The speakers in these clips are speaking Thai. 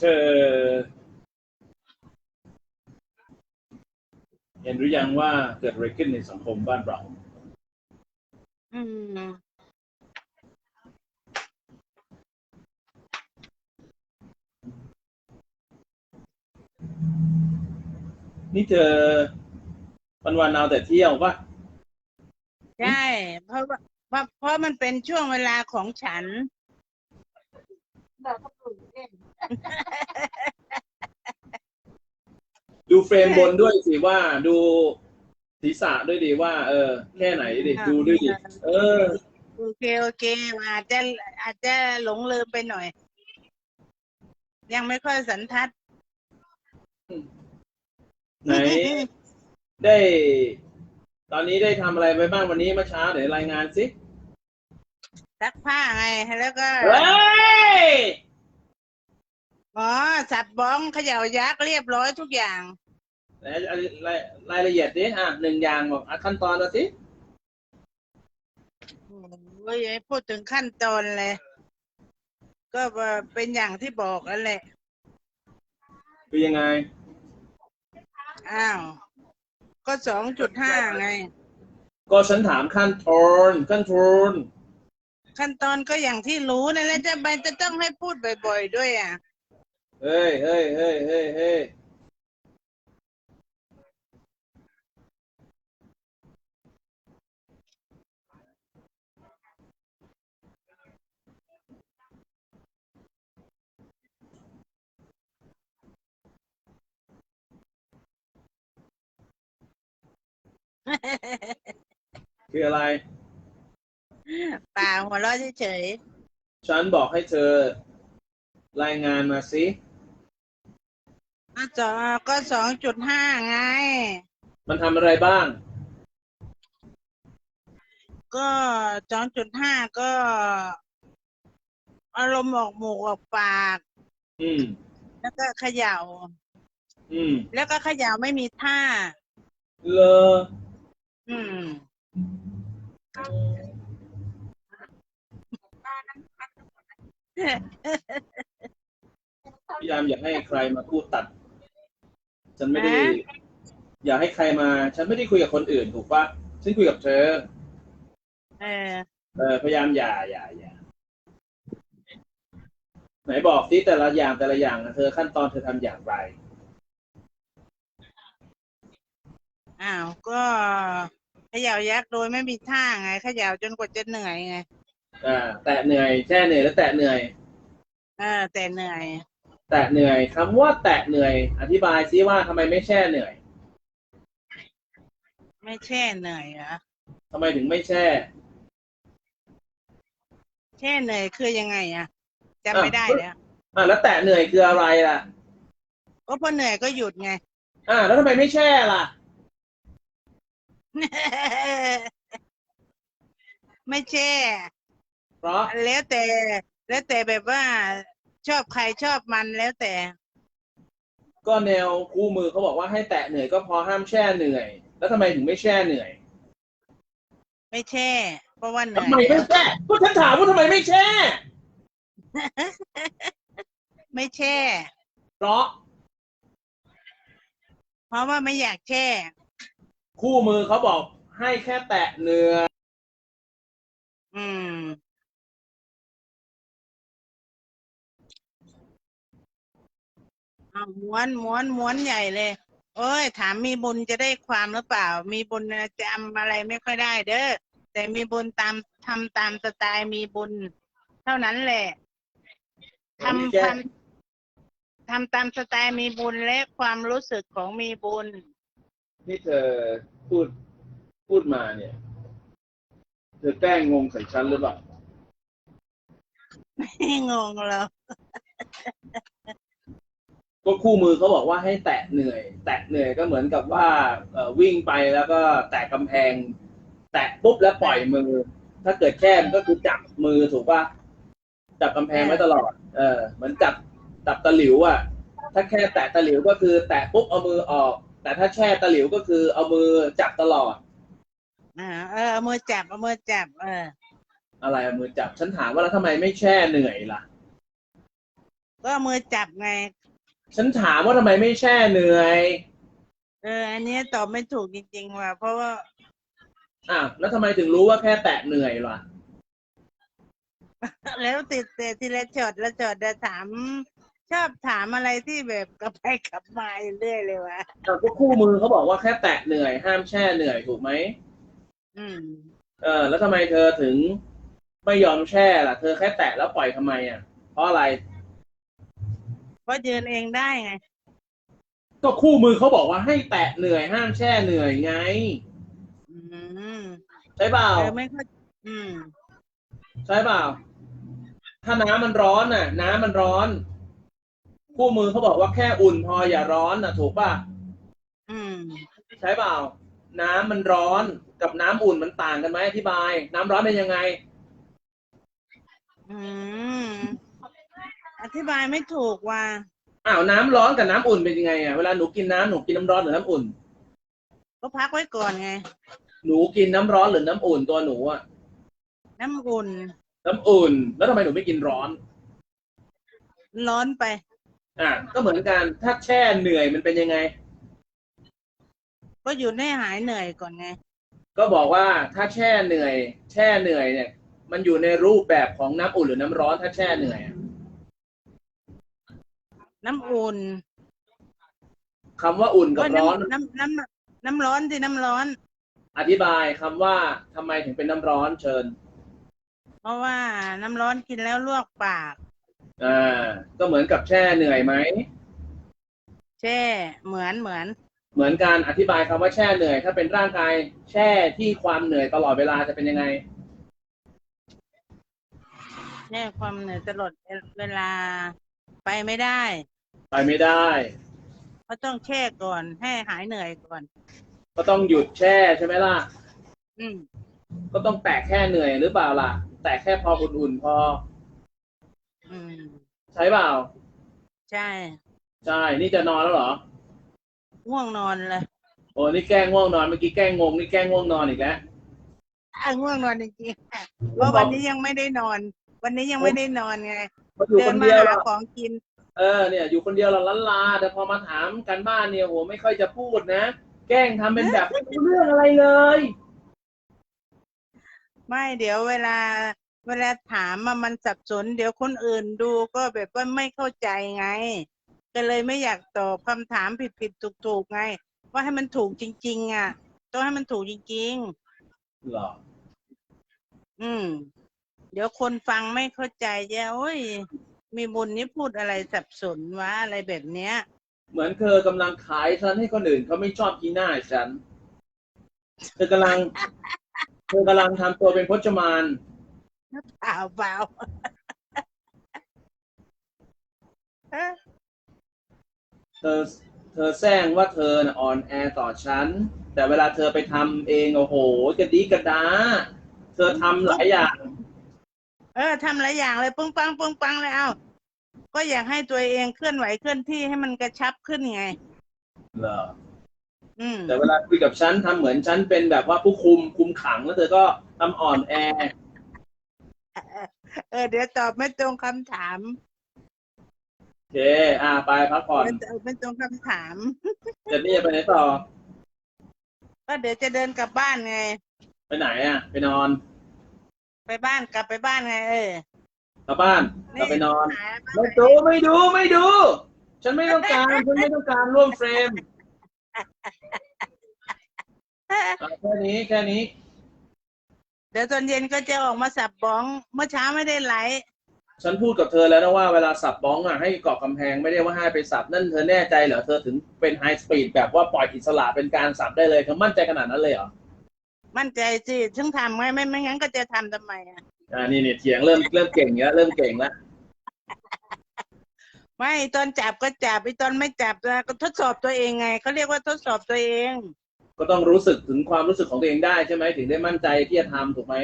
เธอ เห็นหรือยังว่าเกิดอะไรขึ้นในสังคมบ้านเรา อืม นี่เธอวันวันๆเอาแต่เที่ยวปะใช่ เพราะว่าเพราะเพราะมันเป็นช่วงเวลาของฉัน ดูเฟรมบนด้วยสิว่าดูศีรษะด้วยดีว่า เออ แค่ไหนดิดูด้วยดิเออ โอเคโอเคอาจจะอาจจะหลงลืมไปหน่อย ยังไม่ค่อยสันทัด ไหน ได้ ตอนนี้ได้ทำอะไรไปบ้างวันนี้เมื่อเช้าเดี๋ยวรายงานสิซักผ้าไงแล้วก็เฮ้ย อ๋อสับบ้องเขย่ายักษ์เรียบร้อยทุกอย่าง ไหนรายรายละเอียดดิอะหนึ่งอย่างบอกอะขั้นตอนมาสิโอ้ยอย่าให้พูดถึงขั้นตอนเลย ก็เป็นอย่างที่บอกนั่นแหละ คือยังไง อ้าว ก็สองจุดห้าไง ก็ฉันถามขั้นตอนขั้นตอนขั้นตอนก็อย่างที่รู้นั่นแหละจะไปจะต้องให้พูดบ่อย ๆ ด้วยอะ เฮ้ยเฮ้ยเฮ้ยเฮ้ยเฮ้ยคืออะไรป่าหัวเราะเฉยฉันบอกให้เธอรายงานมาสิๆก็ สองก็สองจุดห้าไง มันทำอะไรบ้าง ก็สองจุดห้าก็ อารมณ์ออกหมูกออกปาก อืม แล้วก็เขย่า อืม แล้วก็เขย่าไม่มีท่า เลออืม พยายามอยากให้ใครมาพูดตัด ฉันไม่ได้ฮะอยากให้ใครมา ฉันไม่ได้คุยกับคนอื่น ถูกปะฉันคุยกับเธอ เออ เออพยายามอย่าอย่าอย่าไหนบอกสิแต่ละอย่างแต่ละอย่างนะเธอขั้นตอนเธอทำอย่างไร อ้าว ก็เขย่ายักษ์โดยไม่มีท่าไงเขย่าจนกว่าจะเหนื่อยไง อ่า แตะเหนื่อยแช่เหนื่อยแล้วแตะเหนื่อย เออ แต่เหนื่อย แตะเหนื่อยคำว่าแตะเหนื่อย อธิบายซิว่าทำไมไม่แช่เหนื่อยไม่แช่เหนื่อยเหรอทำไมถึงไม่แช่ แช่เหนื่อยคือยังไงอะจำไม่ได้แล้วอ่าแล้วแตะเหนื่อยคืออะไรล่ะก็พอเหนื่อยก็หยุดไง อ่า แล้วทำไมไม่แช่ล่ะ ไม่แช่ เพราะแล้วแต่ แล้วแต่แบบว่า ชอบใครชอบมันแล้วแต่ ก็แนวคู่มือเขาบอกว่าให้แตะเหนื่อยก็พอห้ามแช่เหนื่อย แล้วทำไมถึงไม่แช่เหนื่อยไม่แช่ เพราะว่าเหนื่ทำอยไมไม่แช่ก็ฉันถามว่าทำไมไม่แช่ ไม่แช่ เพราะเพราะว่าไม่อยากแช่ คู่มือเขาบอกให้แค่แตะเนื้ออืม เอาม้วนม้วนม้วนใหญ่เลยโอ้ย ถามมีบุญจะได้ความหรือเปล่า มีบุญนะจำอะไรไม่ค่อยได้ เด้อแต่มีบุญตามทำตามสไตล์มีบุญ เท่านั้นแหละทำทำทำตามสไตล์มีบุญและความรู้สึกของมีบุญที่เธอพูดพูดมาเนี่ยเธอแกล้งงงใส่ฉันหรือเปล่าไม่งงหรอก ก็คู่มือเขาบอกว่าให้แตะเหนื่อย แตะเหนื่อยก็เหมือนกับว่าเอ่อวิ่งไปแล้วก็แตะกำแพง แตะปุ๊บแล้วปล่อยมือ ถ้าเกิดแค่มันก็คือจับมือถูกป่ะจับกำแพงไว้ตลอด เออ เหมือนจับจับตะหลิวอะถ้าแค่แตะตะหลิวก็คือ แตะปุ๊บเอามือออก แต่ถ้าแช่ตะหลิวก็คือเอามือจับตลอดอ่าเออเอามือจับเอามือจับ เออ อะไรเอามือจับฉันถามว่าแล้วทำไมไม่แช่เหนื่อยล่ะก็มือจับไง ฉันถามว่าทำไมไม่แช่เหนื่อย เออ อันเนี้ยตอบไม่ถูกจริงๆว่ะ เพราะว่าอะแล้วทำไมถึงรู้ว่าแค่แตะเหนื่อยล่ะ แล้วติดแต่ทีละจดละจดจะถาม ชอบถามอะไรที่แบบกลับไปกลับมาอยู่เรื่อยเลยวะอะก็คู่มือเขาบอกว่าแค่แตะเหนื่อย ห้ามแช่เหนื่อยถูกไหม อืม เออ แล้วทำไมเธอถึงไม่ยอมแช่ล่ะ เธอแค่แตะแล้วปล่อยทำไมอะ เพราะอะไร เพราะยืนเองได้ไง ก็คู่มือเขาบอกว่าให้แตะเหนื่อยห้ามแช่เหนื่อยไงอืมใช่เปล่าเออไม่ค่อยอืม ใช่เปล่า ถ้าน้ำมันร้อนน่ะ น้ำมันร้อน คู่มือเขาบอกว่าแค่อุ่นพออย่าร้อนน่ะ ถูกป่ะอืม ใช่เปล่า น้ำมันร้อนกับน้ำอุ่นมันต่างกันไหมอธิบาย น้ำร้อนเป็นยังไง อืม อธิบายไม่ถูกว่ะอ้าวน้ำร้อนกับน้ำอุ่นเป็นยังไงอะเวลาหนูกินน้ำหนูกินน้ำร้อนหรือน้ำอุ่น ก็พักไว้ก่อนไง หนูกินน้ำร้อนหรือน้ำอุ่นตัวหนูอะน้ำอุ่นน้ำอุ่น แล้วทำไมหนูไม่กินร้อน ร้อนไป อะก็เหมือนกันถ้าแช่เหนื่อยมันเป็นยังไง ก็หยุดให้หายเหนื่อยก่อนไง ก็บอกว่าถ้าแช่เหนื่อย แช่เหนื่อยเนี่ย มันอยู่ในรูปแบบของน้ำอุ่นหรือน้ำร้อนถ้าแช่เหนื่อยอะ น้ำอุ่นคำว่าอุ่นกับก็ร้อน น้ำน้ำน้ำน้ำร้อนที่น้ำร้อน อธิบายคำว่าทำไมถึงเป็นน้ำร้อนเชิญ เพราะว่าน้ำร้อนกินแล้วลวกปากอ่าก็เหมือนกับแช่เหนื่อยไหมแช่เหมือนเหมือน เหมือนการอธิบายคำว่าแช่เหนื่อย ถ้าเป็นร่างกายแช่ที่ความเหนื่อยตลอดเวลาจะเป็นยังไงแช่ความเหนื่อยตลอดเวลา ไปไม่ได้ ไปไม่ได้เขาต้องแช่ก่อนให้หายเหนื่อยก่อน ก็ต้องหยุดแช่ใช่ไหมล่ะ อืมก็ต้องแตะแค่เหนื่อยหรือเปล่าล่ะ แตะแค่พออุ่นๆพอ อืม ใช่เปล่า ใช่ใช่ นี่จะนอนแล้วเหรอ ง่วงนอนเลยโอ้นี่แกล้งง่วงนอนเมื่อกี้แกล้งงงนี่แกล้งง่วงนอนอีกแล้ว อะง่วงนอนจริงๆค่ะเพราะวันนี้ยังไม่ได้นอน วันนี้ยังไม่ได้นอนไงมา อยู่เดิคนนมาเดียวหาแล้วของกิน เออเนี่ย อยู่คนเดียวเราล้านลา แต่พอมาถามกันบ้านเนี่ยโหไม่ค่อยจะพูดนะ แกล้งทำเป็นแบบไม่รู้เรื่องอะไรเลย ไม่เดี๋ยวเวลา เวลาถามมามันสับสน เดี๋ยวคนอื่นดูก็แบบว่าไม่เข้าใจไง ก็เลยไม่อยากตอบคำถามผิดผิดถูกถูกๆไง ว่าให้มันถูกจริง ๆ อะ ต้องให้มันถูกจริงหรอ ๆ อืม เดี๋ยวคนฟังไม่เข้าใจจะโอ้ย มีบุญนี่พูดอะไรสับสนวะอะไรแบบเนี้ย เหมือนเธอกำลังขายฉันให้คนอื่นเขาไม่ชอบกีหน้าฉัน เธอกำลัง เธอกำลังทำตัวเป็นพจมานเปล่าเปล่าเอ้อเธอเธอแซงว่าเธอน่ะอ่อนแอต่อฉัน แต่เวลาเธอไปทำเองโอ้โหกระดีกระดา เธอทำหลายอย่าง เออทำหลายอย่างเลยปึ้งปังปึ้งปังเลยเอาก็อยากให้ตัวเองเคลื่อนไหวเคลื่อนที่ให้มันกระชับขึ้นไงเหรออืมแต่เวลาคุยกับฉันทำเหมือนฉันเป็นแบบว่าผู้คุมคุมขังแล้วเธอก็ทำอ่อนแอ เออ เดี๋ยวตอบไม่ตรงคำถามโอเค อ่าไปพักผ่อนเดี๋ยวตอบไม่ตรงคำถามเดี๋ยวนี้จะไปไหนต่อ ก็เดี๋ยวจะเดินกลับบ้านไง ไปไหนอะ ไปนอน ไปบ้านกลับไปบ้านไงเออกลับบ้านกลับไปนอนหาบ้านไม่ดูไม่ดูไม่ดู ฉันไม่ต้องการฉันไม่ต้องการร่วมเฟรมเอาแค่นี้แค่นี้ เดี๋ยวตอนเย็นก็จะออกมาสับบ้องเมื่อเช้าไม่ได้ไลฟ์ฉันพูดกับเธอแล้วนะว่าเวลาสับบ้องอะให้เกาะกำแพงไม่ได้ว่าให้ไปสับนั่นเธอแน่ใจเหรอเธอถึงเป็นไฮสปีดแบบว่าปล่อยอิสระเป็นการสับได้เลยเธอมั่นใจขนาดนั้นเลยเหรอ มั่นใจสิถึงทำไงไม่ไม่งั้นก็จะทำทำไมอะ อ่านี่เนี่ยเถียงเริ่มเริ่มเก่งแล้วเริ่มเก่งแล้วไม่ตอนจับก็จับไอ้ตอนไม่จับนะก็ทดสอบตัวเองไงเขาเรียกว่าทดสอบตัวเอง ก็ต้องรู้สึกถึงความรู้สึกของตัวเองได้ใช่ไหมถึงได้มั่นใจที่จะทำถูกไหม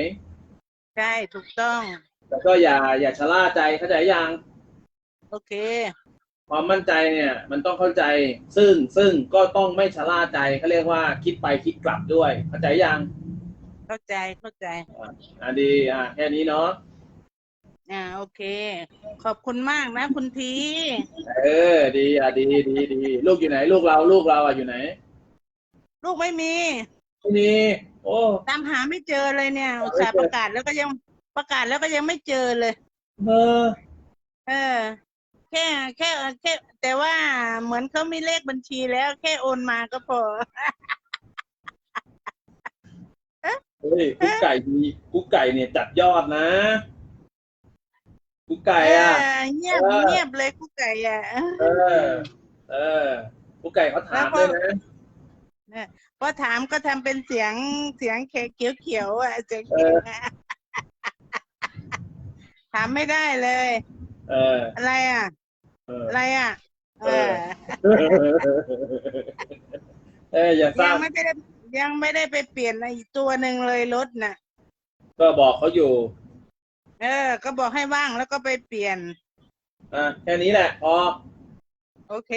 ใช่ถูกต้องแต่ก็อย่าอย่าชะล่าใจเข้าใจยังโอเค ความมั่นใจเนี่ยมันต้องเข้าใจซึ่งซึ่งก็ต้องไม่ชะล่าใจเขาเรียกว่าคิดไปคิดกลับด้วย เข้าใจยังเข้าใจเข้าใจอะอะดีอะแค่นี้เนาะอ่าโอเค ขอบคุณมากนะคุณที เออ ดีอะดีดีดีลูกอยู่ไหน ลูกเราลูกเราอะอยู่ไหนลูกไม่มี ไม่มีโอ้ ตามหาไม่เจอเลยเนี่ยอุตส่าห์ประกาศแล้วก็ยังประกาศแล้วก็ยังไม่เจอเลย เออ เออ แค่แค่แค่ แต่ว่าเหมือนเขามีเลขบัญชีแล้ว แค่โอนมาก็พอเฮ้ยกุ๊กไก่ดีกุ๊กไก่เนี่ยจัดยอดนะกุ๊กไก่อะเงียบเงียบเลยกุ๊กไก่อะเออ เออกุ๊กไก่เขาถามเลยนะพอถามก็ทำเป็นเสียงเสียงเขียวเขียวๆอะเสียงเขียวออะถามไม่ได้เลย เออ อะไรอะ เออ อะไรอะ เอเออเอออย่าทยัรางบไม่ได้ยังไม่ได้ไปเปลี่ยนอีกตัวหนึ่งเลยรถน่ะ ก็บอกเขาอยู่เออ ก็บอกให้ว่างแล้วก็ไปเปลี่ยน อะแค่นี้แหละพอโอเค